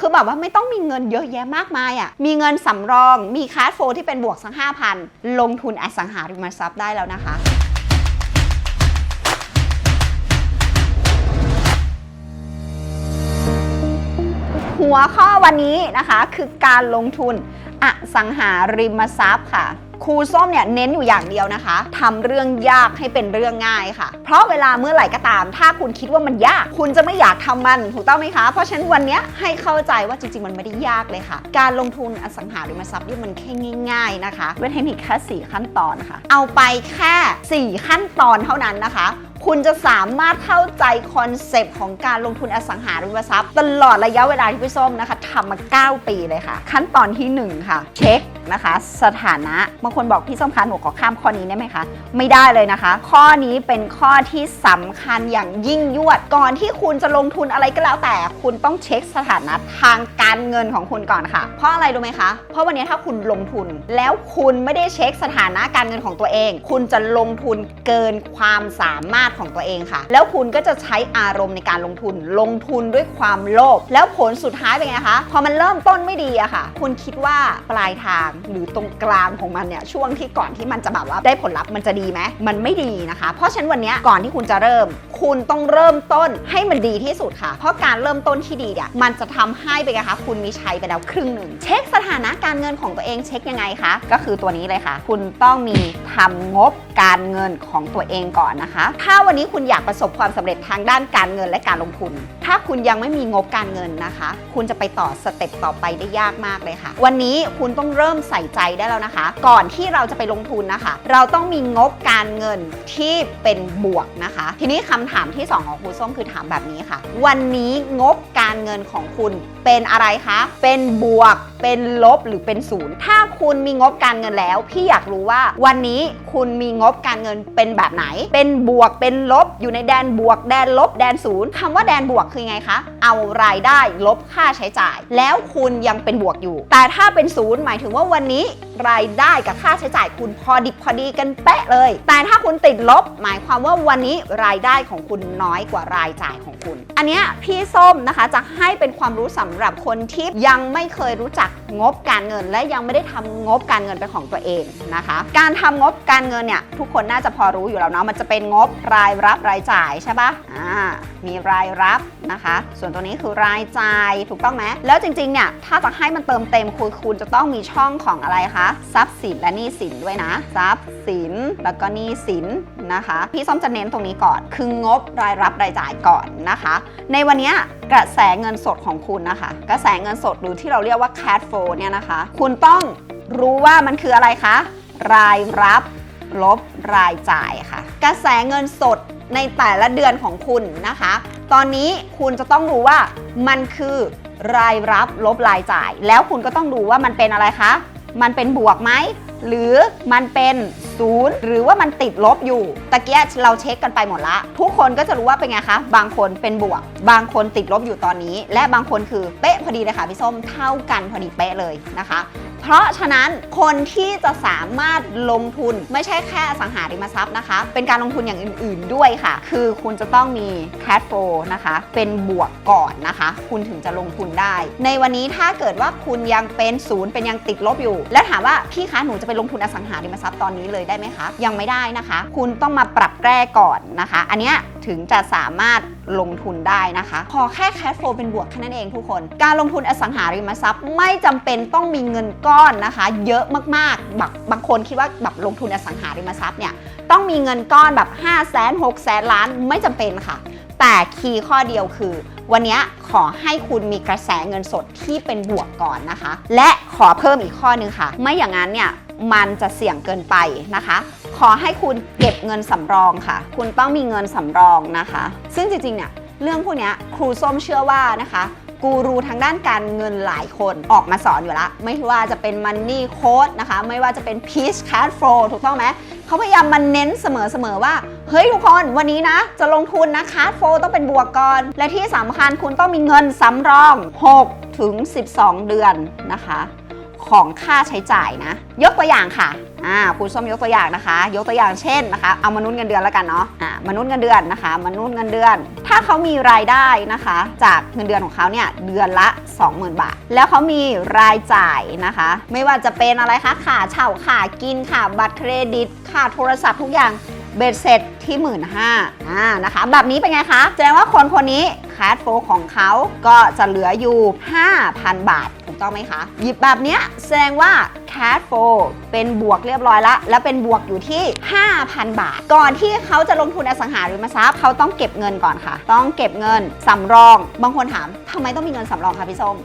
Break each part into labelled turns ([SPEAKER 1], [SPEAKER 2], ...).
[SPEAKER 1] คือแบบว่าไม่ต้องมีเงินเยอะแยะมากมายอะ่ะ มีเงินสำรอง มีคาร์ดโฟที่เป็นบวกสักห้าพันลงทุนอสังหาริมทรัพย์ได้แล้วนะคะ หัวข้อวันนี้นะคะคือการลงทุนอสังหาริมทรัพย์ค่ะ ครูส้มเนี่ยเน้นอยู่อย่างเดียวนะคะทำเรื่องยากให้เป็นเรื่องง่ายค่ะ เพราะเวลาเมื่อไหร่ก็ตาม ถ้าคุณคิดว่ามันยาก คุณจะไม่อยากทำมันถูกต้องไหมคะ เพราะฉะนั้นวันนี้ให้เข้าใจว่าจริงๆ มันไม่ได้ยากเลยค่ะ การลงทุนอสังหาริมทรัพย์นี่มันแค่ง่าย ๆนะคะด้วยเทคนิคแค่สี่ขั้นตอนค่ะเอาไปแค่ 4 ขั้นตอนเท่านั้นนะคะ คุณจะสามารถเข้าใจคอนเซปต์ของการลงทุนอสังหาริมทรัพย์ ตลอดระยะเวลาที่พี่ส้มนะคะทำมา 9 ปีเลยค่ะ ขั้นตอนที่ 1 ค่ะ เช็คนะคะ สถานะบางคนบอกพี่ส้มคะหนูขอข้ามข้อนี้ได้ไหมคะ ไม่ได้เลยนะคะ ข้อนี้เป็นข้อที่สำคัญอย่างยิ่งยวดก่อนที่คุณจะลงทุนอะไรก็แล้วแต่ คุณต้องเช็คสถานะทางการเงินของคุณก่อนค่ะ เพราะอะไรรู้ไหมคะ เพราะวันนี้ถ้าคุณลงทุนแล้วคุณไม่ได้เช็คสถานะการเงินของตัวเอง คุณจะลงทุนเกินความสามารถของตัวเองค่ะ แล้วคุณก็จะใช้อารมณ์ในการลงทุน ลงทุนด้วยความโลภแล้วผลสุดท้ายเป็นไงคะพอมันเริ่มต้นไม่ดีอะค่ะ คุณคิดว่าปลายทางหรือตรงกลางของมันเนี่ยช่วงที่ก่อนที่มันจะแบบว่าได้ผลลัพธ์มันจะดีไหมมันไม่ดีนะคะ เพราะฉะนั้นวันนี้ก่อนที่คุณจะเริ่ม คุณต้องเริ่มต้นให้มันดีที่สุดค่ะ เพราะการเริ่มต้นที่ดีเนี่ยมันจะทำให้เป็นไงคะ คุณมีชัยไปแล้วครึ่งหนึ่งเช็คสถานะการเงินของตัวเองเช็คยังไงคะก็คือตัวนี้เลยค่ะ คุณต้องมีทำงบการเงินของตัวเองก่อนนะคะถ้าาวันนี้คุณอยากประสบความสำเร็จทางด้านการเงินและการลงทุน ถ้าคุณยังไม่มีงบการเงินนะคะ คุณจะไปต่อสเต็ปต่อไปได้ยากมากเลยค่ะ วันนี้คุณต้องเริ่มใส่ใจได้แล้วนะคะ ก่อนที่เราจะไปลงทุนนะคะ เราต้องมีงบการเงินที่เป็นบวกนะคะ ทีนี้คำถามที่สองของครูส้มคือถามแบบนี้ค่ะ วันนี้งบการเงินของคุณเป็นอะไรคะ เป็นบวก เป็นลบหรือเป็นศูนย์ถ้าคุณมีงบการเงินแล้ว พี่อยากรู้ว่าวันนี้คุณมีงบการเงินเป็นแบบไหน เป็นบวกเป็นลบอยู่ในแดนบวก แดนลบ แดนศูนย์คำว่าแดนบวกคือไงคะ เอารายได้ลบค่าใช้จ่าย แล้วคุณยังเป็นบวกอยู่ แต่ถ้าเป็นศูนย์หมายถึงว่าวันนี้รายได้กับค่าใช้จ่ายคุณพอดิบพอดีกันเป๊ะเลย แต่ถ้าคุณติดลบ หมายความว่าวันนี้รายได้ของคุณน้อยกว่ารายจ่ายของคุณ อันนี้พี่ส้มนะคะจะให้เป็นความรู้สำหรับคนที่ยังไม่เคยรู้จักงบการเงินและยังไม่ได้ทำงบการเงินเป็นของตัวเองนะคะ การทำงบการเงินเนี่ยทุกคนน่าจะพอรู้อยู่แล้วเนาะมันจะเป็นงบรายรับรายจ่ายใช่ปะอ่ามีรายรับนะคะ ส่วนตัวนี้คือรายจ่ายถูกต้องไหมแล้วจริงๆเนี่ยถ้าจะให้มันเติมเต็มคุณคุณจะต้องมีช่องของอะไรคะทรัพย์สินและหนี้สินด้วยนะทรัพย์สินแล้วก็หนี้สินนะคะ พี่ส้มจะเน้นตรงนี้ก่อน คืองบรายรับรายจ่ายก่อนนะคะ ในวันนี้กระแสเงินสดของคุณนะคะ กระแสเงินสดหรือที่เราเรียกว่า cash flow เนี่ยนะคะ คุณต้องรู้ว่ามันคืออะไรคะ รายรับ ลบรายจ่ายค่ะ กระแสเงินสดในแต่ละเดือนของคุณนะคะ ตอนนี้คุณจะต้องรู้ว่ามันคือรายรับลบรายจ่าย แล้วคุณก็ต้องดูว่ามันเป็นอะไรคะ มันเป็นบวกไหม หรือมันเป็นศูนย์หรือว่ามันติดลบอยู่ ตะเกียเราเช็คกันไปหมดละ ทุกคนก็จะรู้ว่าเป็นไงคะ บางคนเป็นบวก บางคนติดลบอยู่ตอนนี้ และบางคนคือเป๊ะพอดีเลยค่ะพี่ส้มเท่ากันพอดีเป๊ะเลยนะคะ เพราะฉะนั้นคนที่จะสามารถลงทุนไม่ใช่แค่อสังหาริมทรัพย์นะคะ เป็นการลงทุนอย่างอื่น ๆด้วยค่ะ คือคุณจะต้องมี cash flow นะคะ เป็นบวกก่อนนะคะ คุณถึงจะลงทุนได้ ในวันนี้ถ้าเกิดว่าคุณยังเป็นศูนย์เป็นยังติดลบอยู่ แล้วถามว่าพี่คะหนูจะไปลงทุนอสังหาริมทรัพย์ตอนนี้เลยได้ไหมคะ ยังไม่ได้นะคะ คุณต้องมาปรับแก้ก่อนนะคะ อันเนี้ยถึงจะสามารถ ลงทุนได้นะคะพอแค่ cash flow เป็นบวกแค่นั้นเองทุกคน การลงทุนอสังหาริมทรัพย์ไม่จำเป็นต้องมีเงินก้อนนะคะ เยอะมากๆแบบบางคนคิดว่าแบบลงทุนอสังหาริมทรัพย์เนี่ยต้องมีเงินก้อนแบบ5 0 0 0 0 0 6 0 0 0 ล้านไม่จำเป็นค่ะ แต่คีย์ข้อเดียวคือ วันนี้ขอให้คุณมีกระแสเงินสดที่เป็นบวกก่อนนะคะ และขอเพิ่มอีกข้อหนึงค่ะ ไม่อย่างนั้นเนี่ยมันจะเสี่ยงเกินไปนะคะ ขอให้คุณเก็บเงินสำรองค่ะ คุณต้องมีเงินสำรองนะคะ ซึ่งจริงๆเนี่ยเรื่องพวกนี้ครูส้มเชื่อว่านะคะกูรูทางด้านการเงินหลายคนออกมาสอนอยู่ล้วไม่ว่าจะเป็น Money Coach นะคะ ไม่ว่าจะเป็น Peace Cash Flow ถูกต้องไหมเขาพยายามมาเน้นเสมอๆว่า เฮ้ยทุกคนวันนี้นะ จะลงทุนนะ Cash Flow ต้องเป็นบวกก่อน และที่สำคัญคุณต้องมีเงินสำรอง 6 ถึง 12 เดือนนะคะ ของค่าใช้จ่ายนะ ยกตัวอย่างค่ะอ่าครูส้มยกตัวอย่างนะคะ ยกตัวอย่างเช่นนะคะ เอามนุษย์เงินเดือนแล้วกันเนาะอ่ามนุษย์เงินเดือนนะคะ มนุษย์เงินเดือน ถ้าเขามีรายได้นะคะ จากเงินเดือนของเขาเนี่ยเดือนละ 20,000 บาท แล้วเขามีรายจ่ายนะคะ ไม่ว่าจะเป็นอะไรคะค่าเช่าค่ากินค่าบัตรเครดิตค่าโทรศัพท์ทุกอย่าง เบ็ดเสร็จที่หมื่นห้าอ่านะคะ แบบนี้เป็นไงคะแสดงว่าคนคนนี้คาร์ดโฟของเขาก็จะเหลืออยู่ 5,000 บาท ถูกต้องไหมคะ หยิบแบบเนี้ยแสดงว่า cash flow เป็นบวกเรียบร้อยแล้วแล้วเป็นบวกอยู่ที่ 5,000 บาท ก่อนที่เขาจะลงทุนอสังหาริมทรัพย์เขาต้องเก็บเงินก่อนค่ะ ต้องเก็บเงินสำรอง บางคนถามทำไมต้องมีเงินสำรองคะพี่ส้ม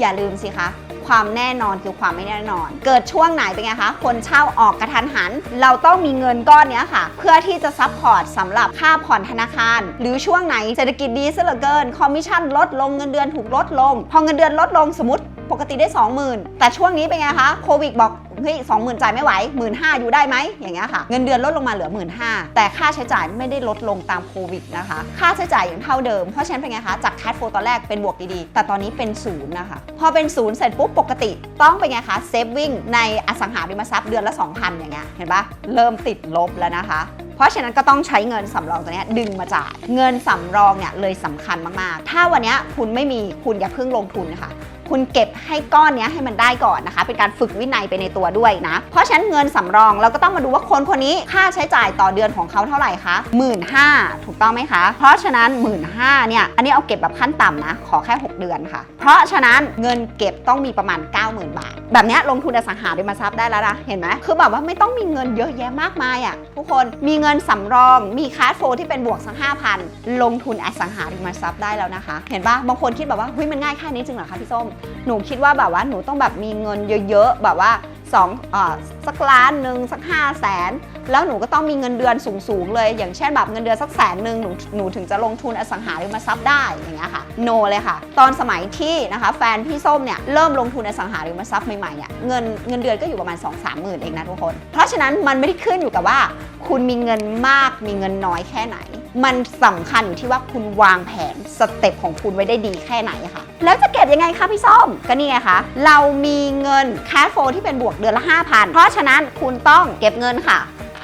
[SPEAKER 1] อย่าลืมสิคะ ความแน่นอนคือความไม่แน่นอน เกิดช่วงไหนเป็นไงคะ คนเช่าออกกระทันหัน เราต้องมีเงินก้อนเนี้ยค่ะ เพื่อที่จะซัพพอร์ตสำหรับค่าผ่อนธนาคาร หรือช่วงไหนเศรษฐกิจดีซะเหลือเกิน คอมมิชชั่นลดลงเงินเดือนถูกลดลง พอเงินเดือนลดลงสมมติ ปกติได้ 20,000 แต่ช่วงนี้เป็นไงคะโควิดบอกเฮ้ยสองหมื่นจ่ายไม่ไหวหมื่นห้าอยู่ได้ไหมอย่างเงี้ยค่ะเงินเดือนลดลงมาเหลือหมื่นห้าแต่ค่าใช้จ่ายไม่ได้ลดลงตามโควิดนะคะ ค่าใช้จ่ายยังเท่าเดิม เพราะฉะนั้นเป็นไงคะจากแคทโฟตอนแรกเป็นบวกดีๆ แต่ตอนนี้เป็นศูนย์นะคะ พอเป็นศูนย์เสร็จปุ๊บปกติ ต้องเป็นไงคะเซฟวิ่งในอสังหาริมทรัพย์เดือนละ 2,000 อย่างเงี้ยเห็นปะเริ่มติดลบแล้วนะคะเพราะฉะนั้นก็ต้องใช้เงินสำรองตัวนี้ดึงมาจ่ายเงินสำรองเนี่ยเลยสำคัญมากๆ ถ้าวันนี้คุณไม่มีคุณอย่าเพิ่งลงทุนนะคะ คุณเก็บให้ก้อนนี้ให้มันได้ก่อนนะคะ เป็นการฝึกวินัยไปในตัวด้วยนะ เพราะฉะนั้นเงินสำรองเราก็ต้องมาดูว่าคนคนนี้ค่าใช้จ่ายต่อเดือนของเขาเท่าไหร่คะหมื่นห้าถูกต้องไหมคะ เพราะฉะนั้นหมื่นห้าเนี่ย อันนี้เอาเก็บแบบขั้นต่ำนะ ขอแค่ 6 เดือนค่ะ เพราะฉะนั้นเงินเก็บต้องมีประมาณ 90,000 บาท แบบนี้ลงทุนอสังหาริมทรัพย์ได้แล้วนะเห็นไหมคือแบบว่าไม่ต้องมีเงินเยอะแยะมากมายอะ่ะทุกคนมีเงินสำรอง มีคาร์ดโฟที่เป็นบวกสักห้าพันลงทุนอสังหาริมทรัพย์ได้แล้วนะคะ เห็นปะบางคนคิดแบบว่าเฮ้ยมันง่ายแค่นี้จริงเหรอคะพี่ส้มหนูคิดว่าแบบว่าหนูต้องแบบมีเงินเยอะๆแบบว่าสองเอ่อสักล้านหนึ่งสักห้าแสน แล้วหนูก็ต้องมีเงินเดือนสูงๆเลย อย่างเช่นแบบเงินเดือนสักแสนหนึ่งหนูหนูถึงจะลงทุนอสังหาริมทรัพย์ได้อย่างเงี้ยค่ะโนเลยค่ะ ตอนสมัยที่นะคะแฟนพี่ส้มเนี่ยเริ่มลงทุนอสังหาริมทรัพย์ใหม่ๆเนี่ยเงินเงินเดือนก็อยู่ประมาณ 2 3 0 0 0 0 เองนะทุกคน เพราะฉะนั้นมันไม่ได้ขึ้นอยู่กับว่า คุณมีเงินมากมีเงินน้อยแค่ไหน มันสำคัญอยู่ที่ว่าคุณวางแผนสเต็ปของคุณไว้ได้ดีแค่ไหนค่ะแล้วจะเก็บยังไงคะพี่ส้มก็นี่ไงคะเรามีเงิน cash flow ที่เป็นบวกเดือนละ 5,000 เพราะฉะนั้นคุณต้องเก็บเงินค่ะ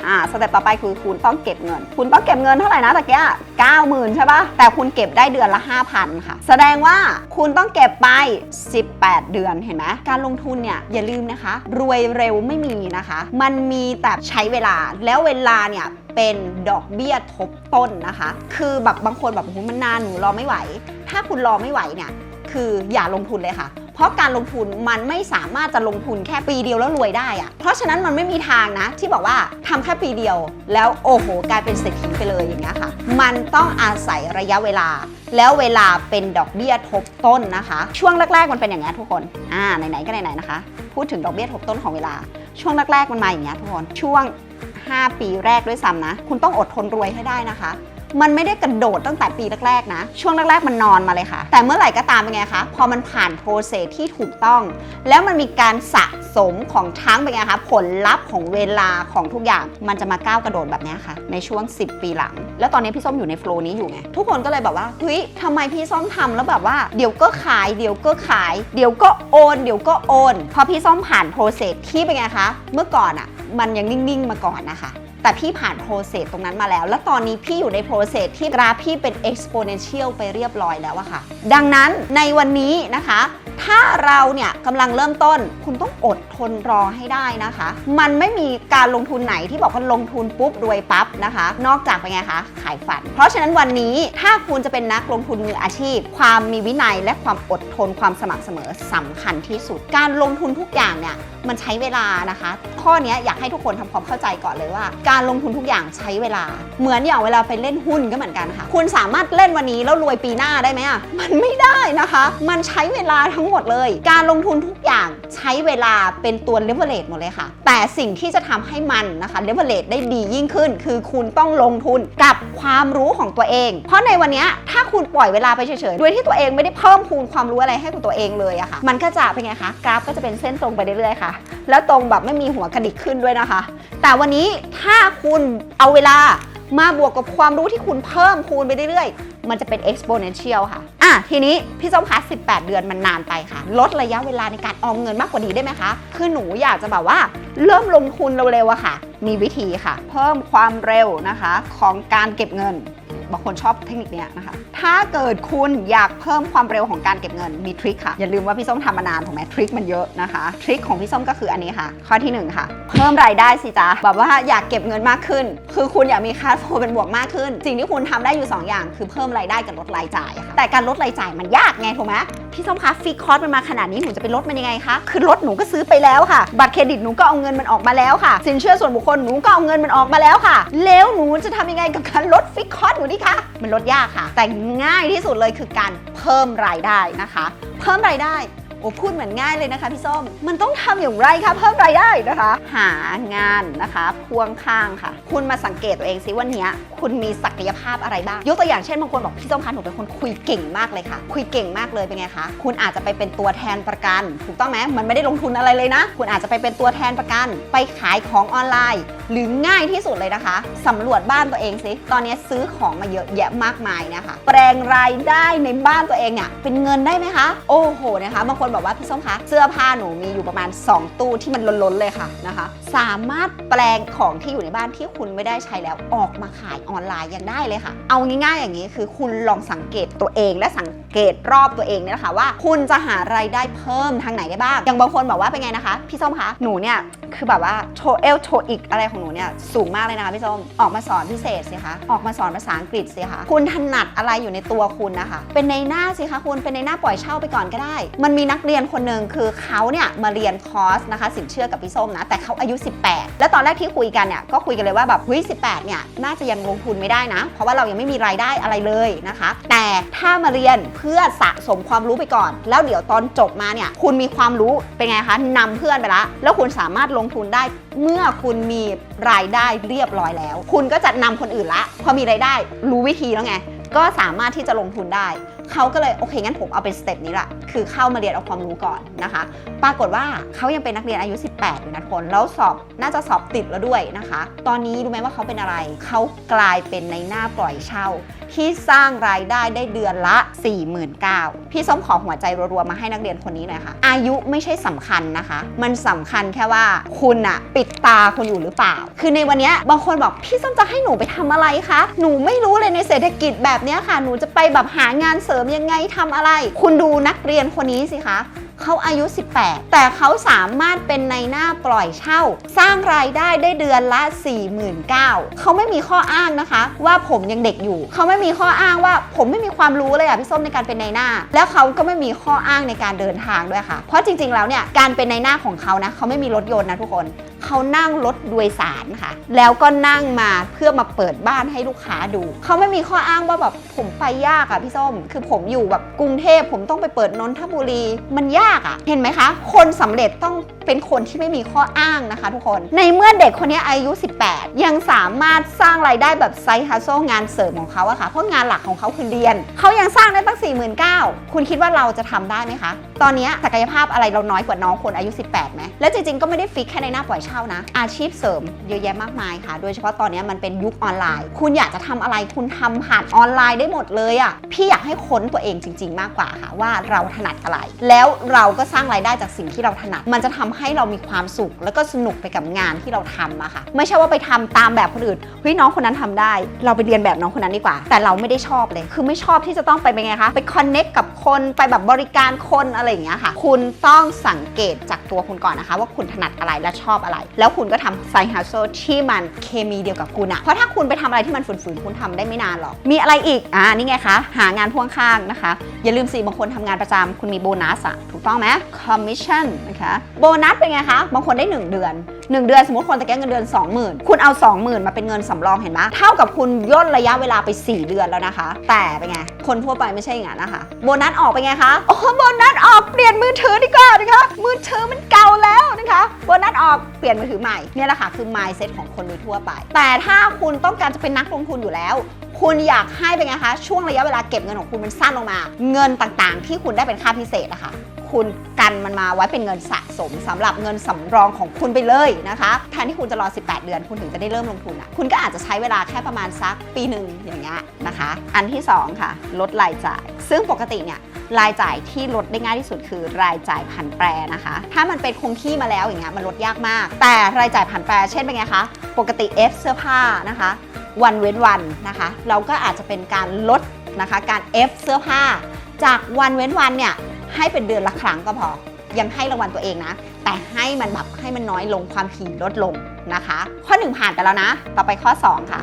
[SPEAKER 1] อ่าสเต็ปต่อไปคือคุณต้องเก็บเงิน คุณต้องเก็บเงินเท่าไหร่นะตะเกียเก้าหมื่นใช่ปะแต่คุณเก็บได้เดือนละ 5,000 ค่ะ แสดงว่าคุณต้องเก็บไป 18 เดือนเห็นไหมการลงทุนเนี่ยอย่าลืมนะคะ รวยเร็วไม่มีนะคะ มันมีแต่ใช้เวลาแล้วเวลาเนี่ยเป็นดอกเบี้ยทบต้นนะคะ คือแบบบางคนแบบมันนานหนูรอไม่ไหว ถ้าคุณรอไม่ไหวเนี่ยคืออย่าลงทุนเลยค่ะ เพราะการลงทุนมันไม่สามารถจะลงทุนแค่ปีเดียวแล้วรวยได้อะเพราะฉะนั้นมันไม่มีทางนะ ที่บอกว่าทำแค่ปีเดียว แล้วโอ้โหกลายเป็นเศรษฐีไปเลยอย่างเงี้ยค่ะ มันต้องอาศัยระยะเวลา แล้วเวลาเป็นดอกเบี้ยทบต้นนะคะ ช่วงแรกๆมันเป็นอย่างเงี้ยทุกคนอ่าไหนๆก็ไหนๆนะคะ พูดถึงดอกเบี้ยทบต้นของเวลา ช่วงแรกๆมันมาอย่างเงี้ยทุกคนช่วง 5 ปีแรกด้วยซ้ำนะ คุณต้องอดทนรวยให้ได้นะคะ มันไม่ได้กระโดดตั้งแต่ปีแรกๆนะ ช่วงแรกๆมันนอนมาเลยค่ะ แต่เมื่อไหร่ก็ตามเป็นไงคะพอมันผ่านโปรเซสที่ถูกต้อง แล้วมันมีการสะสมของทั้งเป็นไงคะผลลัพธ์ของเวลาของทุกอย่าง มันจะมาก้าวกระโดดแบบนี้ค่ะ ในช่วง 10 ปีหลัง แล้วตอนนี้พี่ส้มอยู่ในโฟล์นี้อยู่ไงทุกคนก็เลยแบบว่าเฮ้ยทำไมพี่ส้มทำแล้วแบบว่าเดี๋ยวก็ขายเดี๋ยวก็ขาย เดี๋ยวก็โอนเดี๋ยวก็โอนพอพี่ส้มผ่านโปรเซสที่เป็นไงคะเมื่อก่อนอะ่ะมันยังนิ่งๆมาก่อนนะคะ แต่พี่ผ่านโปรเซสตรงนั้นมาแล้ว แล้วตอนนี้พี่อยู่ในโปรเซสที่กราฟพี่เป็น exponential ไปเรียบร้อยแล้วอะค่ะ ดังนั้นในวันนี้นะคะ ถ้าเราเนี่ยกำลังเริ่มต้น คุณต้องอดทนรอให้ได้นะคะ มันไม่มีการลงทุนไหนที่บอกว่าลงทุนปุ๊บรวยปั๊บนะคะ นอกจากเป็นไงคะขายฝัน เพราะฉะนั้นวันนี้ถ้าคุณจะเป็นนักลงทุนมืออาชีพ ความมีวินัยและความอดทนความสม่ำเสมอสำคัญที่สุด การลงทุนทุกอย่างเนี่ยมันใช้เวลานะคะ ข้อนี้อยากให้ทุกคนทำความเข้าใจก่อนเลยว่า การลงทุนทุกอย่างใช้เวลา เหมือนอย่างเวลาไปเล่นหุ้นก็เหมือนกันค่ะ คุณสามารถเล่นวันนี้แล้วรวยปีหน้าได้ไหมอะมันไม่ได้นะคะ มันใช้เวลาทั้งหมดเลย การลงทุนทุกอย่างใช้เวลาเป็นตัวเลเวลเลตหมดเลยค่ะ แต่สิ่งที่จะทำให้มันนะคะเลเวลเลตได้ดียิ่งขึ้น คือคุณต้องลงทุนกับความรู้ของตัวเอง เพราะในวันนี้ถ้าคุณปล่อยเวลาไปเฉยๆโดยที่ตัวเองไม่ได้เพิ่มพูนความรู้อะไรให้กับตัวเองเลยอะค่ะ มันก็จะเป็นไงคะกราฟก็จะเป็นเส้นตรงไปเรื่อยๆค่ะ แล้วตรงแบบไม่มีหัวกระดิกขึ้นด้วยนะคะ แต่วันนี้ถ้าคุณเอาเวลามาบวกกับความรู้ที่คุณเพิ่มคูณไปเรื่อยๆ มันจะเป็น exponential ค่ะ อะ ทีนี้พี่ส้มคะ18 เดือนมันนานไปค่ะ ลดระยะเวลาในการออมเงินมากกว่านี้ได้ไหมคะ คือหนูอยากจะแบบว่า เริ่มลงทุนเร็วๆอะค่ะ มีวิธีค่ะ เพิ่มความเร็วนะคะ ของการเก็บเงิน บางคนชอบเทคนิคเนี้ยนะคะ ถ้าเกิดคุณอยากเพิ่มความเร็วของการเก็บเงินมีทริคค่ะ อย่าลืมว่าพี่ส้มทำมานานถูกไหมทริคมันเยอะนะคะ ทริคของพี่ส้มก็คืออันนี้ค่ะ ข้อที่หนึ่งค่ะ เพิ่มรายได้สิจ๊ะแบบว่าอยากเก็บเงินมากขึ้น คือคุณอยากมีค่าโฟเป็นบวกมากขึ้น สิ่งที่คุณทำได้อยู่ 2 อย่าง คือเพิ่มรายได้กับลดรายจ่ายค่ะแต่การลดรายจ่ายมันยากไงถูกไหมพี่ส้มคะฟิกคอร์สมันมาขนาดนี้หนูจะไปลดมันยังไงคะคือลดหนูก็ซื้อไปแล้วค่ะ บัตรเครดิตหนูก็เอาเงินมันออกมาแล้วค่ะ สินเชื่อส่วนบุคคลหนูก็เอาเงินมันออกมาแล้วค่ะ แล้วหนูจะทำยังไงกับการลดฟิกคอร์สหนูดีคะมันลดยากค่ะ แต่ง่ายที่สุดเลยคือการเพิ่มรายได้นะคะ เพิ่มรายได้ โอ้พูดเหมือนง่ายเลยนะคะพี่ส้ม มันต้องทำอย่างไรคะเพิ่มรายได้นะคะ หางานนะคะพ่วงข้างค่ะ คุณมาสังเกตตัวเองซิวันนี้คุณมีศักยภาพอะไรบ้าง ยกตัวอย่างเช่นบางคนบอกพี่ส้มคะหนูเป็นคนคุยเก่งมากเลยค่ะ คุยเก่งมากเลยเป็นไงคะ คุณอาจจะไปเป็นตัวแทนประกัน ถูกต้องไหมมันไม่ได้ลงทุนอะไรเลยนะ คุณอาจจะไปเป็นตัวแทนประกัน ไปขายของออนไลน์ หรือง่ายที่สุดเลยนะคะสำรวจบ้านตัวเองสิตอนนี้ซื้อของมาเยอะแยะมากมายนะคะ แปลงรายได้ในบ้านตัวเองเนี่ยเป็นเงินได้ไหมคะ โอ้โหนะคะบางคนบอกว่าพี่ส้มคะเสื้อผ้าหนูมีอยู่ประมาณ 2 ตู้ที่มันล้นๆเลยค่ะนะคะ สามารถแปลงของที่อยู่ในบ้านที่คุณไม่ได้ใช้แล้วออกมาขายออนไลน์ยังได้เลยค่ะ เอาง่ายๆอย่างนี้คือคุณลองสังเกตตัวเองและสังเกตรอบตัวเองเนี่ยนะคะว่า คุณจะหารายได้เพิ่มทางไหนได้บ้าง อย่างบางคนบอกว่าเป็นไงนะคะ พี่ส้มคะหนูเนี่ยคือแบบว่าโชเอลโชอีกอะไรของหนูเนี่ยสูงมากเลยนะคะพี่ส้มออกมาสอนพิเศษสิคะออกมาสอนภาษาอังกฤษสิคะคุณถนัดอะไรอยู่ในตัวคุณนะคะ เป็นในหน้าสิคะคุณเป็นในหน้าปล่อยเช่าไปก่อนก็ได้ มันมีนักเรียนคนหนึ่งคือเขาเนี่ยมาเรียนคอร์สนะคะ สินเชื่อกับพี่ส้มนะ แต่เขาอายุ 18 แล้วตอนแรกที่คุยกันเนี่ยก็คุยกันเลยว่าแบบเฮ้ย18 เนี่ยน่าจะยังลงทุนไม่ได้นะ เพราะว่าเรายังไม่มีรายได้อะไรเลยนะคะ แต่ถ้ามาเรียนเพื่อสะสมความรู้ไปก่อน แล้วเดี๋ยวตอนจบมาเนี่ยคุณมีความรู้เป็นไงคะนำเพื่อนไปละแล้วคุณสามารถลงทุนได้เมื่อคุณมีรายได้เรียบร้อยแล้ว คุณก็จะนำคนอื่นละพอมีรายได้รู้วิธีแล้วไงก็สามารถที่จะลงทุนได้ เขาก็เลยโอเคงั้นผมเอาเป็นสเต็ปนี้ละคือเข้ามาเรียนเอาความรู้ก่อนนะคะ ปรากฏว่าเขายังเป็นนักเรียนอายุ 18 อยู่นะทุกคนแล้วสอบน่าจะสอบติดแล้วด้วยนะคะ ตอนนี้รู้ไหมว่าเขาเป็นอะไร เขากลายเป็นในหน้าปล่อยเช่า ที่สร้างรายได้ได้เดือนละ 49,000พี่ส้มขอหัวใจรัวๆมาให้นักเรียนคนนี้หน่อยค่ะ อายุไม่ใช่สำคัญนะคะ มันสำคัญแค่ว่าคุณอะปิดตาคุณอยู่หรือเปล่า คือในวันเนี้ยบางคนบอกพี่ส้มจะให้หนูไปทำอะไรคะหนูไม่รู้เลยในเศรษฐกิจแบบนี้ค่ะ หนูจะไปแบบหางานเสริมยังไงทำอะไร คุณดูนักเรียนคนนี้สิคะเขาอายุ 18 แต่เขาสามารถเป็นในหน้าปล่อยเช่า สร้างรายได้ได้เดือนละ 49,000เขาไม่มีข้ออ้างนะคะ ว่าผมยังเด็กอยู่ เขาไม่มีข้ออ้างว่าผมไม่มีความรู้เลยอะพี่ส้มในการเป็นในหน้า แล้วเขาก็ไม่มีข้ออ้างในการเดินทางด้วยค่ะ เพราะจริงๆแล้วเนี่ยการเป็นในหน้าของเขานะเขาไม่มีรถยนต์นะทุกคนเขานั่งรถโดยสารค่ะ แล้วก็นั่งมาเพื่อมาเปิดบ้านให้ลูกค้าดู เขาไม่มีข้ออ้างว่าแบบผมไปยากอะพี่ส้ม คือผมอยู่แบบกรุงเทพผมต้องไปเปิดนนทบุรี มันยากอะเห็นไหมคะ คนสำเร็จต้องเป็นคนที่ไม่มีข้ออ้างนะคะ ทุกคน ในเมื่อเด็กคนนี้อายุ 18 ยังสามารถสร้างรายได้แบบไซฮัสโซงานเสริมของเขาอะค่ะ เพราะงานหลักของเขาคือเรียน เขายังสร้างได้ตั้ง 49,000 คุณคิดว่าเราจะทำได้ไหมคะ ตอนนี้ศักยภาพอะไรเราน้อยกว่าน้องคนอายุ 18ไหมและจริงๆก็ไม่ได้ฟิกแค่ในหน้าปล่อยเช่านะ อาชีพเสริมเยอะแยะมากมายค่ะ โดยเฉพาะตอนนี้มันเป็นยุคออนไลน์ คุณอยากจะทำอะไรคุณทำผ่านออนไลน์ได้หมดเลยอะพี่อยากให้ค้นตัวเองจริง ๆ มากกว่าค่ะว่าเราถนัดอะไร แล้วเราก็สร้างรายได้จากสิ่งที่เราถนัด มันจะทำให้เรามีความสุข แล้วก็สนุกไปกับงานที่เราทำอะค่ะ ไม่ใช่ว่าไปทำตามแบบคนอื่นเฮ้ยน้องคนนั้นทำได้ เราไปเรียนแบบน้องคนนั้นดีกว่า แต่เราไม่ได้ชอบเลย คือไม่ชอบที่จะต้องไปเป็นไงคะไปคอนเน็กกับคนไปแบบบริการคนอะไรอย่างเงี้ยค่ะ คุณต้องสังเกตจากตัวคุณก่อนนะคะ ว่าคุณถนัดอะไรและชอบอะไรแล้วคุณก็ทำไซฮัสโซที่มันเคมีเดียวกับคุณอะเพราะถ้าคุณไปทำอะไรที่มันฝืนๆคุณทำได้ไม่นานหรอก มีอะไรอีก อ่า นี่ไงคะ หางานพ่วงข้างนะคะ อย่าลืมสิบางคนทำงานประจำคุณมีโบนัสอะถูกต้องไหมคอมมิชชั่นนะคะ โบนัสเป็นไงคะ บางคนได้ 1 เดือน 1 เดือนสมมติคนตะแกงเงินเดือน 20,000 คุณเอา 20,000 มาเป็นเงินสำรองเห็นไหมเท่ากับคุณย่นระยะเวลาไป 4 เดือนแล้วนะคะ แต่เป็นไง คนทั่วไปไม่ใช่อย่างนั้นนะคะ โบนัสออกไปนไงคะ โอ้โบนัสออกเปลี่ยนมือถือดีกว่านะคะ มือถือมันเก่าแล้วนะคะ โบเปลี่ยนมือถือใหม่เนี่ยแหละค่ะคือ mindset ของคนโดยทั่วไป แต่ถ้าคุณต้องการจะเป็นนักลงทุนอยู่แล้ว คุณอยากให้เป็นไงคะ ช่วงระยะเวลาเก็บเงินของคุณมันสั้นลงมา เงินต่างๆ ที่คุณได้เป็นค่าพิเศษอะคะคุณกันมันมาไว้เป็นเงินสะสมสำหรับเงินสำรองของคุณไปเลยนะคะแทนที่คุณจะรอ 18 เดือน คุณถึงจะได้เริ่มลงทุนอะคุณก็อาจจะใช้เวลาแค่ประมาณสักปีหนึ่งอย่างเงี้ยนะคะ อันที่สองค่ะ ลดรายจ่าย ซึ่งปกติเนี่ย รายจ่ายที่ลดได้ง่ายที่สุดคือรายจ่ายผันแปรนะคะ ถ้ามันเป็นคงที่มาแล้วอย่างเงี้ยมันลดยากมาก แต่รายจ่ายผันแปรเช่นเป็นไงคะ ปกติ F เสื้อผ้านะคะ วันเว้นวันนะคะ เราก็อาจจะเป็นการลดนะคะการ F เสื้อผ้า จากวันเว้นวันเนี่ยให้เป็นเดือนละครั้งก็พอ ยังให้รางวัลตัวเองนะ แต่ให้มันแบบให้มันน้อยลงความถี่ลดลงนะคะ ข้อ 1 ผ่านไปแล้วนะ ต่อไปข้อ 2 ค่ะ